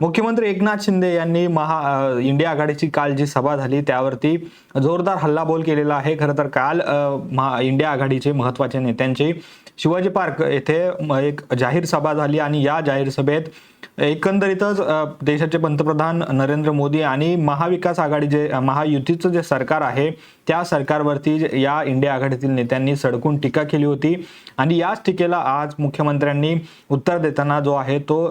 मुख्यमंत्री एकनाथ शिंदे यांनी महा इंडिया आघाडीची काल जी सभा झाली त्यावरती जोरदार हल्लाबोल केलेला आहे. खरं तर काल महा इंडिया आघाडीचे महत्त्वाचे नेत्यांची शिवाजी पार्क येथे एक जाहीर सभा झाली आणि या जाहीर सभेत एकंदरीतच देशाचे पंतप्रधान नरेंद्र मोदी आणि महाविकास आघाडी जे महायुतीचं जे सरकार आहे त्या सरकारवरती जे- या इंडिया आघाडीतील नेत्यांनी सडकून टीका केली होती. आणि याच टीकेला आज मुख्यमंत्र्यांनी उत्तर देताना जो आहे तो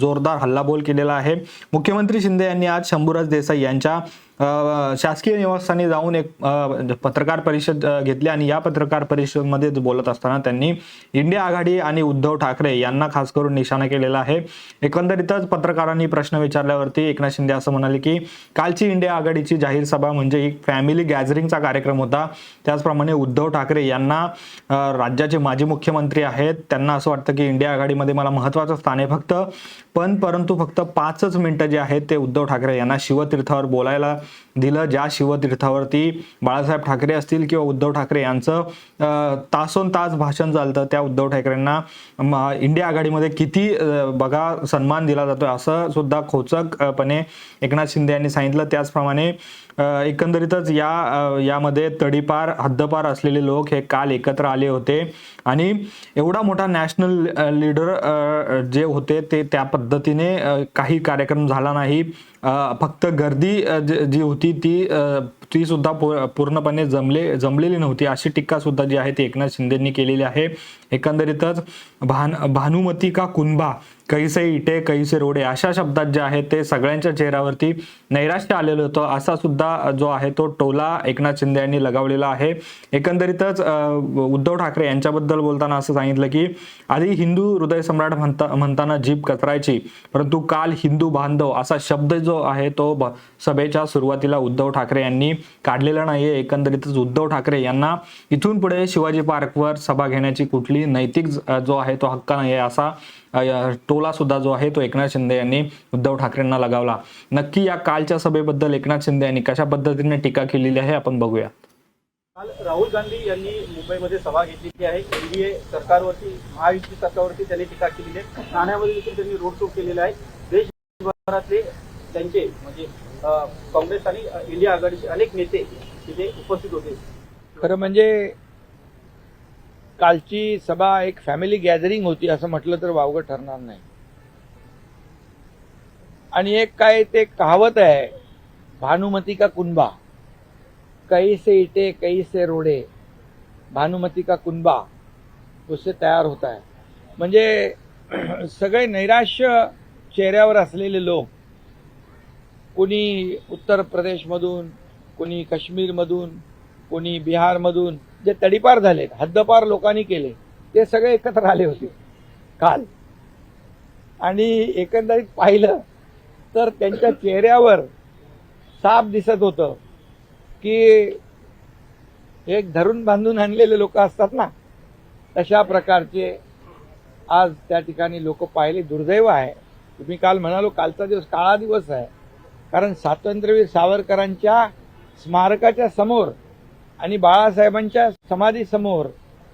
जोरदार हल्लाबोल केलेला आहे. मुख्यमंत्री शिंदे यांनी आज शंभूराज देसाई यांच्या शासकीय निवासस्थानी जाऊन एक पत्रकार परिषद घेतली आणि या पत्रकार परिषदेमध्ये बोलत असताना त्यांनी इंडिया आघाडी आणि उद्धव ठाकरे यांना खास करून निशाणा केलेला आहे. एकंदरीतच पत्रकारांनी प्रश्न विचारल्यावरती एकनाथ शिंदे असं म्हणाले की कालची इंडिया आघाडीची जाहीर सभा म्हणजे एक फॅमिली गॅदरिंगचा कार्यक्रम होता. त्याचप्रमाणे उद्धव ठाकरे यांना राज्याचे माजी मुख्यमंत्री आहेत. त्यांना असं वाटतं की इंडिया आघाडीमध्ये मला महत्वाचं स्थान आहे. फक्त पण परंतु फक्त पाचच मिनिटं जे आहेत ते उद्धव ठाकरे यांना शिवतीर्थावर बोलायला दिलं ज्या शिवतीर्थावरती बाळासाहेब ठाकरे असतील किंवा उद्धव ठाकरे यांचं तासोन तास भाषण चालतं त्या उद्धव ठाकरेंना इंडिया आघाडीमध्ये किती बघा सन्मान दिला जातोय असं सुद्धा खोचकपणे एकनाथ शिंदे यांनी सांगितलं. त्याचप्रमाणे एकंदरीतच या यामध्ये तडीपार हद्दपार असलेले लोक हे काल एकत्र आले होते. आणि एवढा मोठा नॅशनल लीडर जे होते ते त्या पद्धतीने काही कार्यक्रम झाला नाही. फक्त गर्दी जी होती ती ती सुद्धा पूर्णपणे जमले जमलेली नव्हती. अशी टीका सुद्धा जी आहे ती एकनाथ शिंदेंनी केलेली आहे. एकंदरीतच भान भानुमती का कुंभा कैसे इटे कैसे रोडे अशा शब्दात जे आहे ते सगळ्यांच्या चेहऱ्यावरती नैराश्य आलेलं होतं. असा सुद्धा जो आहे तो टोला एकनाथ शिंदे यांनी लगावलेला आहे. एकंदरीतच उद्धव ठाकरे यांच्याबद्दल बोलताना असं सांगितलं की आधी हिंदू हृदय सम्राट म्हणता म्हणताना जीभ कचरायची परंतु काल हिंदू बांधव असा शब्द जो आहे तो सभेच्या सुरुवातीला उद्धव ठाकरे यांनी काढलेला नाहीये. एकंदरीतच उद्धव ठाकरे यांना इथून पुढे शिवाजी पार्कवर सभा घेण्याची कुठली नैतिक जो आहे तो हक्क नाही आहे असा टोला सुद्धा जो आहे तो एकनाथ शिंदे यांनी उद्धव ठाकरेंना लगावला. नक्की या कालच्या सभेबद्दल एकनाथ शिंदे यांनी कशा पद्धतीने टीका केलेली आहे आपण बघूया. काल राहुल गांधी यांनी मुंबईमध्ये सभा घेतलेली आहे. एनडीए सरकारवरती महायुती सरकारवरती त्यांनी टीका केलेली आहे. ठाण्यामध्ये देखील त्यांनी रोड शो केलेला आहे. देशभरातले त्यांचे म्हणजे काँग्रेस आणि इंडिया आघाडीचे अनेक नेते तिथे उपस्थित होते. खरं म्हणजे कालची सभा एक फॅमिली गॅदरिंग होती असं म्हटलं तर वावगं ठरणार नाही. आणि एक काय ते कहावत आहे भानुमती का कुंबा? कैसे इटे कैसे रोडे? भानुमती का कुंबा? उससे तयार होत आहे म्हणजे सगळे नैराश्य चेहऱ्यावर असलेले लोक कोणी उत्तर प्रदेशमधून कोणी काश्मीरमधून कोणी बिहारमधून जे तडीपार झालेत हद्दपार लोकांनी केले ते सगळे एकत्र आले होते. काल. आणि एकंदरीत पाहिलं तर त्यांच्या चेहऱ्यावर साप दिसत होतं की एक धरून बांधून आणलेले लोक असतात ना तशा प्रकारचे आज त्या ठिकाणी लोक पाहिले. दुर्दैव आहे. तुम्ही काल म्हणालो कालचा दिवस काळा दिवस आहे. कारण स्वातंत्र्यवीर सावरकरांच्या स्मारकाच्या समोर आणि बाळासाहेबांच्या समाधीसमोर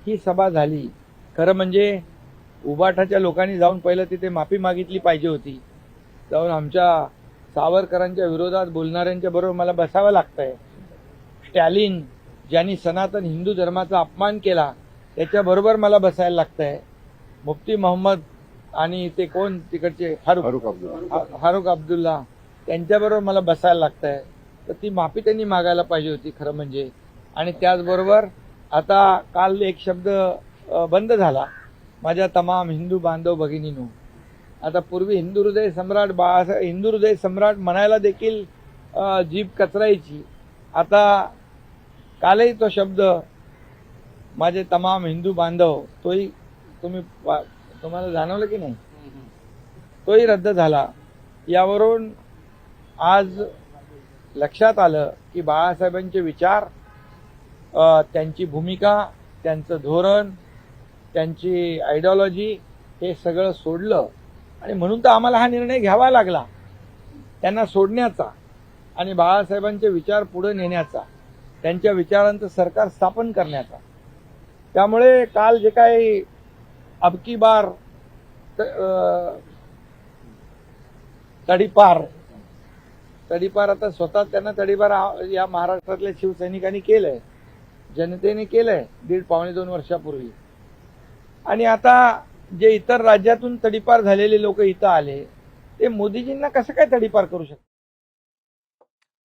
ही सभा झाली. खरं म्हणजे उबाठाच्या लोकांनी जाऊन पहिलं तिथे माफी मागितली पाहिजे होती. जाऊन आमच्या सावरकरांच्या विरोधात बोलणाऱ्यांच्या बरोबर मला बसावं लागतंय. स्टॅलिन ज्यांनी सनातन हिंदू धर्माचा अपमान केला त्याच्याबरोबर मला बसायला लागतंय. मुफ्ती मोहम्मद आणि ते कोण? तिकडचे फारुख. फारुख अब्दुल्ला. त्यांच्याबरोबर मला बसायला लागतंय. तर ती माफी त्यांनी मागायला पाहिजे होती खरं म्हणजे. आणि त्याचबरोबर आता काल एक शब्द बंद झाला. माझ्या तमाम हिंदू बांधव भगिनीनो आता पूर्वी हिंदू हृदय सम्राट बाळासाहेब हिंदू हृदय सम्राट म्हणायला देखील जीभ कचरायची. आता कालही तो शब्द माझे तमाम हिंदू बांधव तोही तुम्ही तुम्हाला जाणवलं की नाही? तोही रद्द झाला. यावरून आज लक्षात आलं की बाळासाहेबांचे विचार त्यांची भूमिका त्यांचं धोरण त्यांची आयडिओलॉजी हे सगळं सोडलं. आणि म्हणून तर आम्हाला हा निर्णय घ्यावा लागला. त्यांना सोडण्याचा आणि बाळासाहेबांचे विचार पुढे नेण्याचा त्यांच्या विचारांचं सरकार स्थापन करण्याचा. त्यामुळे काल जे काही अबकी बार तडीपार तडीपार आता स्वतः त्यांना तडीपार या महाराष्ट्रातल्या शिवसैनिकांनी केलंय. जनतेने केलंय दीड पावणे दोन वर्षापूर्वी. आणि आता जे इतर राज्यातून तडीपार झालेले लोक इथं आले ते मोदीजींना कसं काय तडीपार करू शकतात?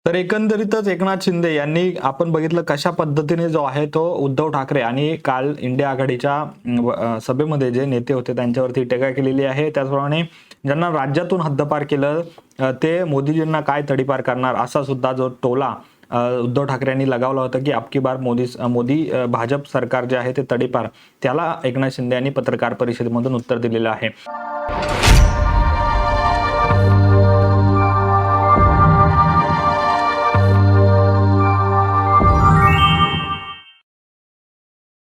तर एकंदरीतच एकनाथ शिंदे यांनी आपण बघितलं कशा पद्धतीने जो आहे तो उद्धव ठाकरे आणि काल इंडिया आघाडीच्या सभेमध्ये जे नेते होते त्यांच्यावरती टीका केलेली आहे. त्याचप्रमाणे ज्यांना राज्यातून हद्दपार केलं ते मोदीजींना काय तडीपार करणार असा सुद्धा जो टोला उद्धव ठाकरे यांनी लगावला होता की अबकी बार मोदी मोदी भाजप सरकार जे आहे ते तडीपार. त्याला एकनाथ शिंदे यांनी पत्रकार परिषदेमधून उत्तर दिलेलं आहे.